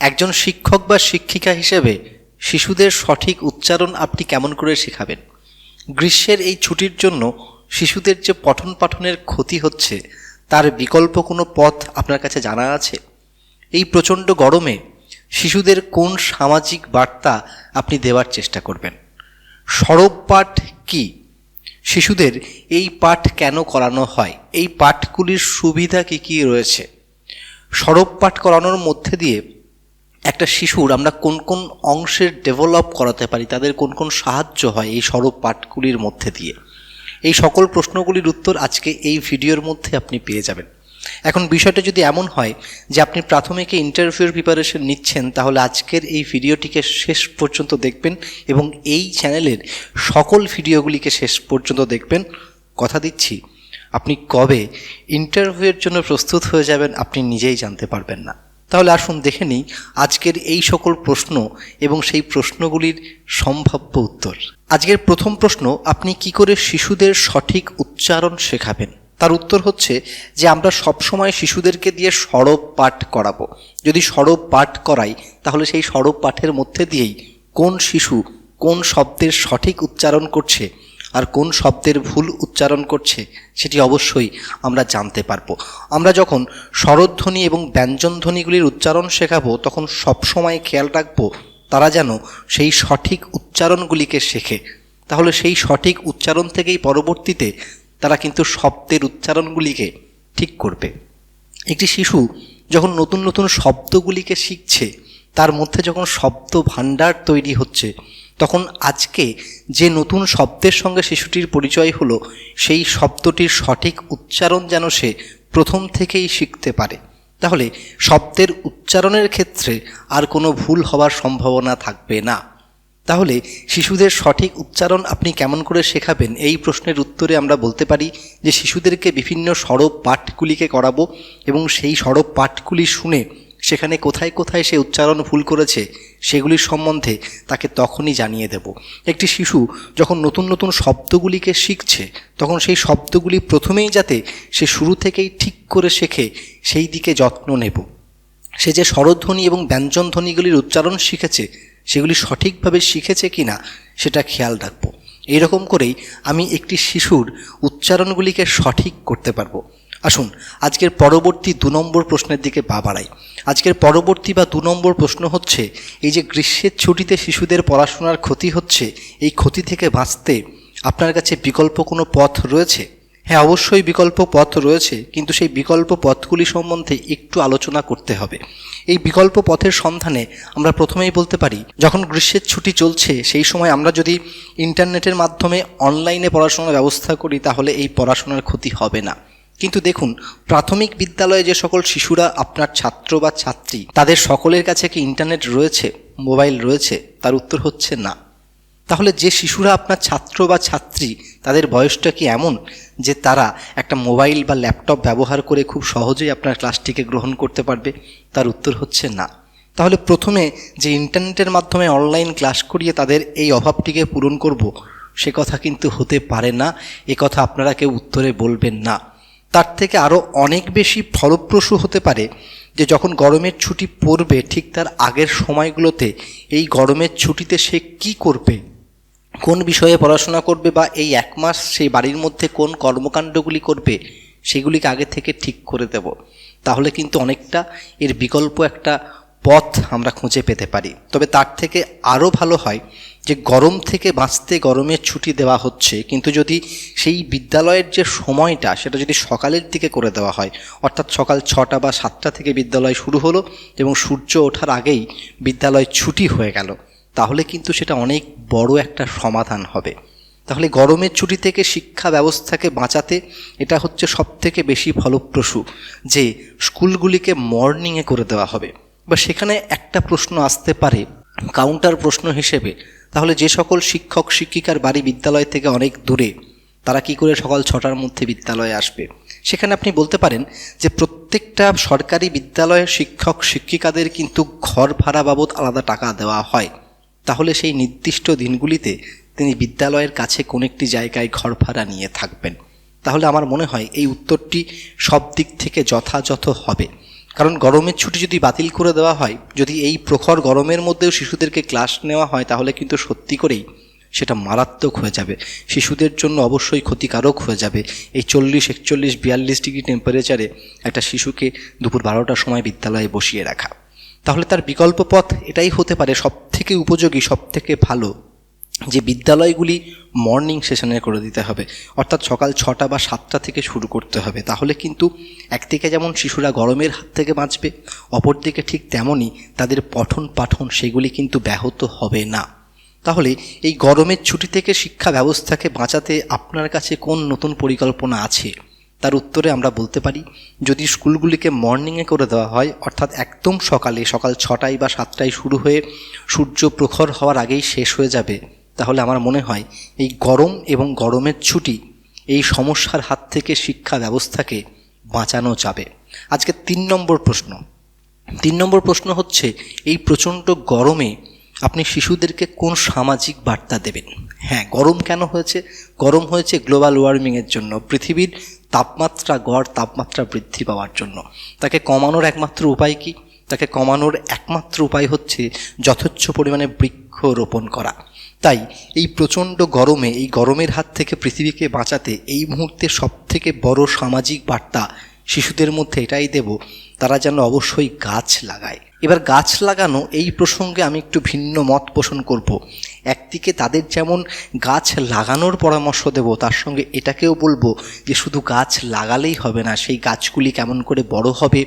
একজন শিক্ষক বা শিক্ষিকা হিসেবে শিশুদের সঠিক উচ্চারণ আপনি কেমন করে শেখাবেন? গ্রীষ্মের এই ছুটির জন্য শিশুদের যে পঠন পাঠনের ক্ষতি হচ্ছে, তার বিকল্প কোনো পথ আপনার কাছে জানা আছে? এই প্রচণ্ড গরমে শিশুদের কোন সামাজিক বার্তা আপনি দেওয়ার চেষ্টা করবেন? সরব পাঠ কি? শিশুদের এই পাঠ কেন করানো হয়? এই পাঠগুলির সুবিধা কি কি রয়েছে? সরব পাঠ করানোর মধ্যে দিয়ে একটা শিশুর আমরা কোন কোন অংশের ডেভেলপ করাতে পারি, তাদের কোন কোন সাহায্য হয় এই সরব পাঠগুলির মধ্যে দিয়ে? এই সকল প্রশ্নগুলির উত্তর আজকে এই ভিডিওর মধ্যে আপনি পেয়ে যাবেন। এখন বিষয়টা যদি এমন হয় যে আপনি প্রাথমিকে ইন্টারভিউর প্রিপারেশন নিচ্ছেন, তাহলে আজকের এই ভিডিওটিকে শেষ পর্যন্ত দেখবেন এবং এই চ্যানেলের সকল ভিডিওগুলিকে শেষ পর্যন্ত দেখবেন। কথা দিচ্ছি, আপনি কবে ইন্টারভিউয়ের জন্য প্রস্তুত হয়ে যাবেন আপনি নিজেই জানতে পারবেন না। তাহলে আসুন দেখে নিই আজকের এই সকল প্রশ্ন এবং সেই প্রশ্নগুলির সম্ভাব্য উত্তর। আজকের প্রথম প্রশ্ন, আপনি কি করে শিশুদের সঠিক উচ্চারণ শেখাবেন? তার উত্তর হচ্ছে যে আমরা সবসময় শিশুদেরকে দিয়ে সরব পাঠ করাবো। যদি সরব পাঠ করাই, তাহলে সেই সরব পাঠের মধ্যে দিয়েই কোন শিশু কোন শব্দের সঠিক উচ্চারণ করছে আর কোন শব্দের ভুল উচ্চারণ করছে সেটি অবশ্যই আমরা জানতে পারব। আমরা যখন স্বরধ্বনি এবং ব্যঞ্জনধ্বনিগুলির উচ্চারণ শেখাবো, তখন সবসময় খেয়াল রাখব তারা যেন সেই সঠিক উচ্চারণগুলিকে শেখে। তাহলে সেই সঠিক উচ্চারণ থেকেই পরবর্তীতে তারা কিন্তু শব্দের উচ্চারণগুলিকে ঠিক করবে। একটি শিশু যখন নতুন নতুন শব্দগুলিকে শিখছে, তার মধ্যে যখন শব্দ ভাণ্ডার তৈরি হচ্ছে তখন আজকে যে নতুন শব্দের সঙ্গে শিশুটির পরিচয় হলো, সেই শব্দটির সঠিক উচ্চারণ যেন সে প্রথম থেকেই শিখতে পারে। তাহলে শব্দের উচ্চারণের ক্ষেত্রে আর কোনো ভুল হওয়ার সম্ভাবনা থাকবে না। তাহলে শিশুদের সঠিক উচ্চারণ আপনি কেমন করে শেখাবেন? এই প্রশ্নের উত্তরে আমরা বলতে পারি যে শিশুদেরকে বিভিন্ন সরব পাঠগুলিকে করাবো এবং সেই সরব পাঠগুলি শুনে সেখানে কোথায় কোথায় সে উচ্চারণ ভুল করেছে সেগুলির সম্বন্ধে তাকে তখনই জানিয়ে দেব। একটি শিশু যখন নতুন নতুন শব্দগুলিকে শিখছে, তখন সেই শব্দগুলি প্রথমেই যাতে সে শুরু থেকেই ঠিক করে শেখে, সেই দিকে যত্ন নেব। সে যে স্বরধ্বনি এবং ব্যঞ্জনধ্বনিগুলির উচ্চারণ শিখেছে, সেগুলি সঠিকভাবে শিখেছে কি না সেটা খেয়াল রাখব। এরকম করেই আমি একটি শিশুর উচ্চারণগুলিকে সঠিক করতে পারব। আসুন, আজকের পরবর্তী দু নম্বর প্রশ্নের দিকে পা বাড়াই। আজকের পরবর্তী বা দু নম্বর প্রশ্ন হচ্ছে, এই যে গ্রীষ্মের ছুটিতে শিশুদের পড়াশোনার ক্ষতি হচ্ছে, এই ক্ষতি থেকে বাঁচতে আপনার কাছে বিকল্প কোনো পথ রয়েছে? হ্যাঁ অবশ্যই বিকল্প পথ রয়েছে, কিন্তু সেই বিকল্প পথগুলি সম্বন্ধে একটু আলোচনা করতে হবে। এই বিকল্প পথের সন্ধানে আমরা প্রথমেই বলতে পারি, যখন গ্রীষ্মের ছুটি চলছে, সেই সময় আমরা যদি ইন্টারনেটের মাধ্যমে অনলাইনে পড়াশোনার ব্যবস্থা করি, তাহলে এই পড়াশোনার ক্ষতি হবে না। কিন্তু দেখুন, প্রাথমিক বিদ্যালয়ে যে সকল শিশুরা আপনার ছাত্র বা ছাত্রী, তাদের সকলের কাছে কি ইন্টারনেট রয়েছে, মোবাইল রয়েছে, তার উত্তর হচ্ছে না। তাহলে যে শিশুরা আপনার ছাত্র বা ছাত্রী, তাদের বয়সটা কি এমন যে তারা একটা মোবাইল বা ল্যাপটপ ব্যবহার করে খুব সহজেই আপনার ক্লাসটিকে গ্রহণ করতে পারবে? তার উত্তর হচ্ছে না। তাহলে প্রথমে যে ইন্টারনেটের মাধ্যমে অনলাইন ক্লাস করিয়ে তাদের এই অভাবটিকে পূরণ করব, সে কথা কিন্তু হতে পারে না, এ কথা আপনারা কেউ উত্তরে বলবেন না। তার থেকে আরও অনেক বেশি ফলপ্রসূ হতে পারে যে যখন গরমের ছুটি পড়বে, ঠিক তার আগের সময়গুলোতে এই গরমের ছুটিতে সে কি করবে? কোন বিষয়ে পড়াশোনা করবে বা এই এক মাস সেই বাড়ির মধ্যে কোন কর্মকাণ্ডগুলি করবে, সেগুলিকে আগে থেকে ঠিক করে দেব। তাহলে কিন্তু অনেকটা এর বিকল্প একটা পথ আমরা খুঁজে পেতে পারি। তবে তার থেকে আরও ভালো হয় যে গরম থেকে বাঁচতে গরমের ছুটি দেওয়া হচ্ছে, কিন্তু যদি সেই বিদ্যালয়ের যে সময়টা, সেটা যদি সকালের দিকে করে দেওয়া হয়, অর্থাৎ সকাল ছটা বা সাতটা থেকে বিদ্যালয় শুরু হলো এবং সূর্য ওঠার আগেই বিদ্যালয় ছুটি হয়ে গেল, তাহলে কিন্তু সেটা অনেক বড় একটা সমাধান হবে। তাহলে গরমের ছুটি থেকে শিক্ষা ব্যবস্থাকে বাঁচাতে এটা হচ্ছে সবথেকে বেশি ফলপ্রসূ যে স্কুলগুলিকে মর্নিংয়ে করে দেওয়া হবে। বা সেখানে একটা প্রশ্ন আসতে পারে কাউন্টার প্রশ্ন হিসেবে, তাহলে যে সকল শিক্ষক, শিক্ষিকার বাড়ি বিদ্যালয় থেকে অনেক দূরে, তারা কি করে সকাল ছটার মধ্যে বিদ্যালয়ে আসবে? সেখানে আপনি বলতে পারেন যে প্রত্যেকটা সরকারি বিদ্যালয়ের শিক্ষক, শিক্ষিকাদের কিন্তু ঘর ভাড়া বাবদ আলাদা টাকা দেওয়া হয়। তাহলে সেই নির্দিষ্ট দিনগুলিতে তিনি বিদ্যালয়ের কাছে কোন একটি জায়গায় ঘর ভাড়া নিয়ে থাকবেন। তাহলে আমার মনে হয় এই উত্তরটি সব দিক থেকে যথাযথ হবে। কারণ গরমের ছুটি যদি বাতিল করে দেওয়া হয়, যদি এই প্রখর গরমের মধ্যেও শিশুদেরকে ক্লাস নেওয়া হয়, তাহলে কিন্তু সত্যি করেই সেটা মারাত্মক হয়ে যাবে। শিশুদের জন্য অবশ্যই ক্ষতিকারক হয়ে যাবে। এই চল্লিশ, একচল্লিশ, বিয়াল্লিশ ডিগ্রি টেম্পারেচারে একটা শিশুকে দুপুর বারোটার সময় বিদ্যালয়ে বসিয়ে রাখা। তাহলে তার বিকল্প পথ এটাই হতে পারে সব থেকে উপযোগী সব থেকে ভালো। যে বিদ্যালয়গুলি মর্নিং সেশনে করে দিতে হবে, অর্থাৎ সকাল ছটা বা সাতটা থেকে শুরু করতে হবে, তাহলে কিন্তু একদিকে যেমন শিশুরা গরমের হাত থেকে বাঁচবে, অপরদিকে ঠিক তেমনই তাদের পঠন পাঠন সেগুলি কিন্তু ব্যাহত হবে না। তাহলে এই গরমের ছুটি থেকে শিক্ষা ব্যবস্থাকে বাঁচাতে আপনার কাছে কোন নতুন পরিকল্পনা আছে? তার উত্তরে আমরা বলতে পারি, যদি স্কুলগুলিকে মর্নিংয়ে করে দেওয়া হয়, অর্থাৎ একদম সকালে, সকাল ছটায় বা সাতটায় শুরু হয়ে সূর্য প্রখর হওয়ার আগেই শেষ হয়ে যাবে তাহলে আমার মনে হয় এই গরম এবং গরমের ছুটি এই সমস্যার হাত থেকে শিক্ষা ব্যবস্থাকে বাঁচানো যাবে। আজকে তিন নম্বর প্রশ্ন। তিন নম্বর প্রশ্ন হচ্ছে, এই প্রচণ্ড গরমে আপনি শিশুদেরকে কোন সামাজিক বার্তা দেবেন? হ্যাঁ গরম কেন হয়েছে? গরম হয়েছে গ্লোবাল ওয়ার্মিংয়ের জন্য, পৃথিবীর তাপমাত্রা গড় তাপমাত্রা বৃদ্ধি পাওয়ার জন্য। তাকে কমানোর একমাত্র উপায় কি? তাকে কমানোর একমাত্র উপায় হচ্ছে যথেচ্ছ পরিমাণে বৃক্ষ রোপণ করা। তাই এই প্রচণ্ড গরমে, এই গরমের হাত থেকে পৃথিবীকে বাঁচাতে এই মুহূর্তে সবথেকে বড় সামাজিক বার্তা শিশুদের মধ্যে এটাই দেব, তারা যেন অবশ্যই গাছ লাগায়। এবার গাছ লাগানো এই প্রসঙ্গে আমি একটু ভিন্ন মত পোষণ করব। একদিকে তাদের যেমন গাছ লাগানোর পরামর্শ দেব, তার সঙ্গে এটাকেও বলব যে শুধু গাছ লাগালেই হবে না, সেই গাছগুলি কেমন করে বড় হবে,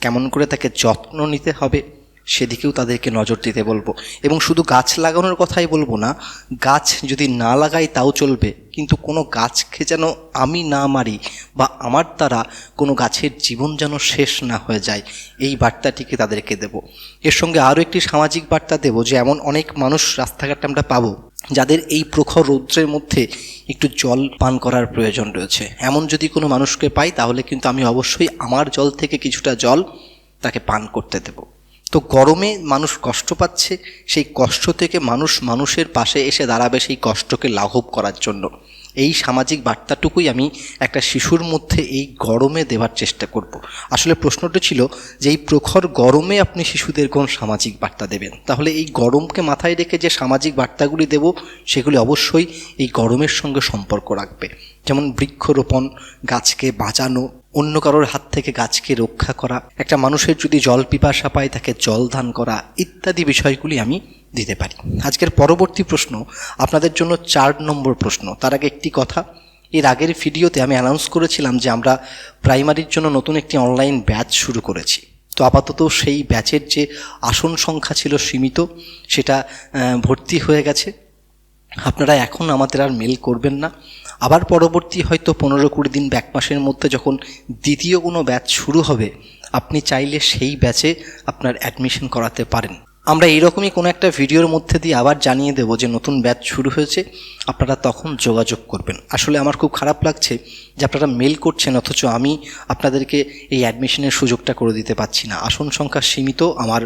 কেমন করে তাকে যত্ন নিতে হবে। সেদিকেও তাদেরকে নজর দিতে বলব। এবং শুধু গাছ লাগানোর কথাই বলব না, গাছ যদি না লাগাই তাও চলবে। কিন্তু কোনো গাছকে যেন আমি না মারি বা আমার দ্বারা কোনো গাছের জীবন যেন শেষ না হয়ে যায়, এই বার্তাটিকে তাদেরকে দেব। এর সঙ্গে আরও একটি সামাজিক বার্তা দেব যে এমন অনেক মানুষ রাস্তাঘাটে আমরা পাবো, যাদের এই প্রখর রৌদ্রের মধ্যে একটু জল পান করার প্রয়োজন রয়েছে। এমন যদি কোনো মানুষকে পাই, তাহলে কিন্তু আমি অবশ্যই আমার জল থেকে কিছুটা জল তাকে পান করতে দেবো। তো গরমে মানুষ কষ্ট পাচ্ছে, সেই কষ্ট থেকে মানুষ মানুষের পাশে এসে দাঁড়াবে সেই কষ্টকে লাঘব করার জন্য। এই সামাজিক বার্তাটুকুই আমি একটা শিশুর মধ্যে এই গরমে দেওয়ার চেষ্টা করব। আসলে প্রশ্নটা ছিল যে এই প্রখর গরমে আপনি শিশুদের কোন সামাজিক বার্তা দেবেন? তাহলে এই গরমকে মাথায় রেখে যে সামাজিক বার্তাগুলি দেব, সেগুলি অবশ্যই এই গরমের সঙ্গে সম্পর্ক রাখবে। যেমন বৃক্ষরোপণ, গাছকে বাঁচানো অন্য কারোর হাত থেকে গাছকে রক্ষা করা, একটা মানুষের যদি জল পিপাসা পায় তাকে জল দান করা, ইত্যাদি বিষয়গুলি আমি দিতে পারি। আজকের পরবর্তী প্রশ্ন, আপনাদের জন্য চার নম্বর প্রশ্ন। তার আগে একটি কথা, এর আগের ভিডিওতে আমি অ্যানাউন্স করেছিলাম যে আমরা প্রাইমারির জন্য নতুন একটি অনলাইন ব্যাচ শুরু করেছি। তো আপাতত সেই ব্যাচের যে আসন সংখ্যা ছিল সীমিত, সেটা ভর্তি হয়ে গেছে। আপনারা এখন আমাদের আর মেল করবেন না। আবার পরবর্তী হয়তো পনেরো কুড়ি দিন ব্যাক মাসের মধ্যে যখন দ্বিতীয় কোনো ব্যাচ শুরু হবে, আপনি চাইলে সেই ব্যাচে আপনার অ্যাডমিশন করাতে পারেন। আমরা এইরকমই কোনো একটা ভিডিওর মধ্যে দিয়ে আবার জানিয়ে দেবো যে নতুন ব্যাচ শুরু হয়েছে, আপনারা তখন যোগাযোগ করবেন। আসলে আমার খুব খারাপ লাগছে যে আপনারা মেল করছেন, অথচ আমি আপনাদেরকে এই অ্যাডমিশনের সুযোগটা করে দিতে পারছি না। আসন সংখ্যা সীমিত, আমার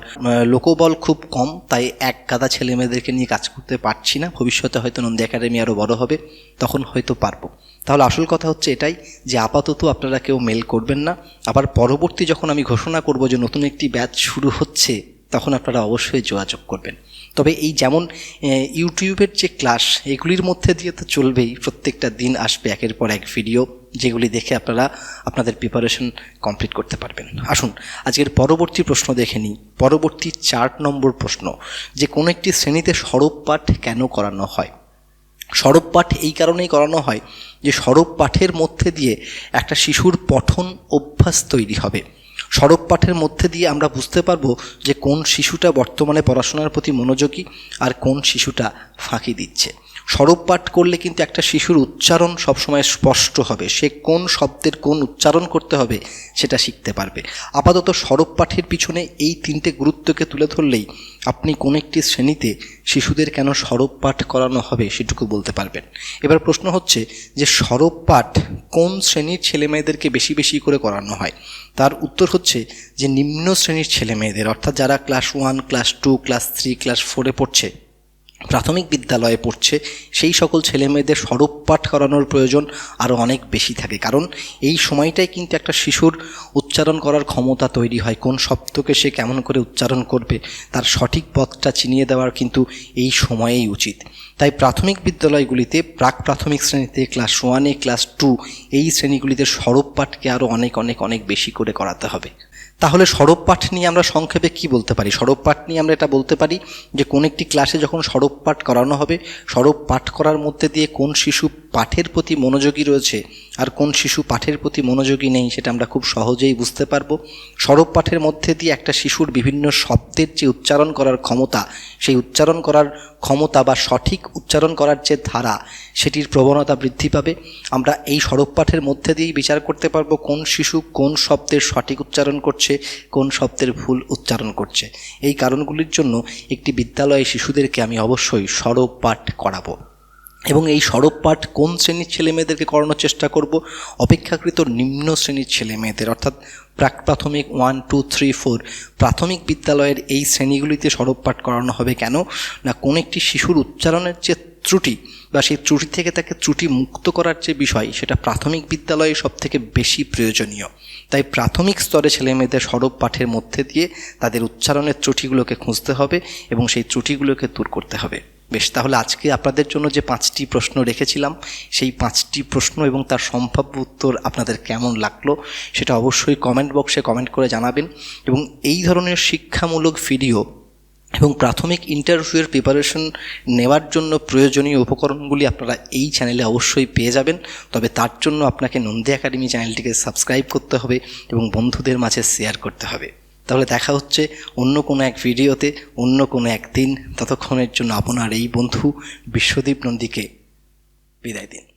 লোকবল খুব কম, তাই এক গাদা ছেলে মেয়েদেরকে নিয়ে কাজ করতে পারছি না। ভবিষ্যতে হয়তো নন্দী একাডেমি আরও বড় হবে, তখন হয়তো পারব। তাহলে আসল কথা হচ্ছে এটাই যে আপাতত আপনারা কেউ মেল করবেন না। আবার পরবর্তী যখন আমি ঘোষণা করব যে নতুন একটি ব্যাচ শুরু হচ্ছে তখন আপনারা অবশ্যই যোগাযোগ করবেন। তবে এই যেমন ইউটিউবের যে ক্লাস, এগুলির মধ্যে দিয়ে তো চলবেই, প্রত্যেকটা দিন আসবে একের পর এক ভিডিও, যেগুলি দেখে আপনারা আপনাদের প্রিপারেশন কমপ্লিট করতে পারবেন। আসুন, আজকের পরবর্তী প্রশ্ন দেখে নিই। পরবর্তী চার নম্বর প্রশ্ন, যে কোনো একটি শ্রেণীতে সরব পাঠ কেন করানো হয়? সরব পাঠ এই কারণেই করানো হয় যে সরব পাঠের মধ্যে দিয়ে একটা শিশুর পঠন অভ্যাস তৈরি হবে। সড়ক পাঠের মধ্যে দিয়ে আমরা বুঝতে পারব যে কোন শিশুটা বর্তমানে পড়াশোনার প্রতি মনোযোগী আর কোন শিশুটা ফাঁকি দিচ্ছে। সরব পাঠ করলে কিন্তু একটা শিশুর উচ্চারণ সবসময় স্পষ্ট হবে। সে কোন শব্দের কোন উচ্চারণ করতে হবে সেটা শিখতে পারবে। আপাতত সরব পাঠের পিছনে এই তিনটে গুরুত্বকে তুলে ধরলেই আপনি কোন একটি শ্রেণীতে শিশুদের কেন সরব পাঠ করানো হবে সেটুকু বলতে পারবেন। এবার প্রশ্ন হচ্ছে যে সরব পাঠ কোন শ্রেণির ছেলে মেয়েদেরকে বেশি বেশি করে করানো হয়? তার উত্তর হচ্ছে যে নিম্ন শ্রেণির ছেলে মেয়েদের অর্থাৎ যারা class one, class two, class three, class ফোরে পড়ছে। প্রাথমিক বিদ্যালয়ে পড়ছে, সেই সকল ছেলেমেয়েদের সরব পাঠ করানোর প্রয়োজন আরও অনেক বেশি থাকে। কারণ এই সময়টাই কিন্তু একটা শিশুর উচ্চারণ করার ক্ষমতা তৈরি হয়, কোন শব্দকে সে কেমন করে উচ্চারণ করবে, তার সঠিক পথটা চিনিয়ে দেওয়ার কিন্তু এই সময়েই উচিত। তাই প্রাথমিক বিদ্যালয়গুলিতে প্রাক প্রাথমিক শ্রেণীতে ক্লাস ওয়ানে ক্লাস টু এই শ্রেণীগুলিতে সরব পাঠকে আরও অনেক অনেক অনেক বেশি করে করাতে হবে। তাহলে সরব পাঠ নিয়ে আমরা সংক্ষেপে কি বলতে পারি? সরব পাঠ নিয়ে আমরা এটা বলতে পারি যে, কোন একটি ক্লাসে যখন সরব পাঠ করানো হবে সরব পাঠ করার মধ্যে দিয়ে কোন শিশু পাঠের প্রতি মনোযোগী রয়েছে আর কোন শিশু পাঠের প্রতি মনোযোগী নেই সেটা আমরা খুব সহজেই বুঝতে পারব। সরব পাঠের মধ্যে দিয়ে একটা শিশুর বিভিন্ন শব্দের যে উচ্চারণ করার ক্ষমতা, সেই উচ্চারণ করার ক্ষমতা বা সঠিক উচ্চারণ করার যে ধারা, সেটির প্রবণতা বৃদ্ধি পাবে। আমরা এই সরব পাঠের মধ্যে দিয়েই বিচার করতে পারব কোন শিশু কোন শব্দের সঠিক উচ্চারণ করছে, কোন শব্দের ভুল উচ্চারণ করছে। এই কারণগুলির জন্য একটি বিদ্যালয়ে শিশুদেরকে আমি অবশ্যই সরব পাঠ করাবো। এবং এই সরব পাঠ কোন শ্রেণির ছেলে মেয়েদেরকে করানোর চেষ্টা করব? অপেক্ষাকৃত নিম্ন শ্রেণির ছেলে মেয়েদের, অর্থাৎ প্রাক প্রাথমিক ওয়ান টু থ্রি ফোর প্রাথমিক বিদ্যালয়ের এই শ্রেণীগুলিতে সরব পাঠ করানো হবে কেন? না, কোন একটি শিশুর উচ্চারণের যে ত্রুটি বা সেই ত্রুটি থেকে তাকে ত্রুটি মুক্ত করার যে বিষয়, সেটা প্রাথমিক বিদ্যালয়ে সব থেকে বেশি প্রয়োজনীয়। তাই প্রাথমিক স্তরে ছেলে মেয়েদের সরব পাঠের মধ্যে দিয়ে তাদের উচ্চারণের ত্রুটিগুলোকে খুঁজতে হবে এবং সেই ত্রুটিগুলোকে দূর করতে হবে। বেশ, তাহলে আজকে আপনাদের জন্য যে পাঁচটি প্রশ্ন রেখেছিলাম, সেই পাঁচটি প্রশ্ন এবং তার সম্ভাব্য উত্তর আপনাদের কেমন লাগল সেটা অবশ্যই কমেন্ট বক্সে কমেন্ট করে জানাবেন এবং এই ধরনের শিক্ষামূলক ভিডিও এবং প্রাথমিক ইন্টারভিউয়ের প্রিপারেশন নেওয়ার জন্য প্রয়োজনীয় উপকরণগুলি আপনারা এই চ্যানেলে অবশ্যই পেয়ে যাবেন। তবে তার জন্য আপনাকে নন্দী একাডেমি চ্যানেলটিকে সাবস্ক্রাইব করতে হবে এবং বন্ধুদের মাঝে শেয়ার করতে হবে। তাহলে দেখা হচ্ছে অন্য কোনো এক ভিডিওতে, অন্য কোনো একদিন। ততক্ষণের জন্য আপনার এই বন্ধু বিশ্বদীপ নন্দীকে বিদায় দিন।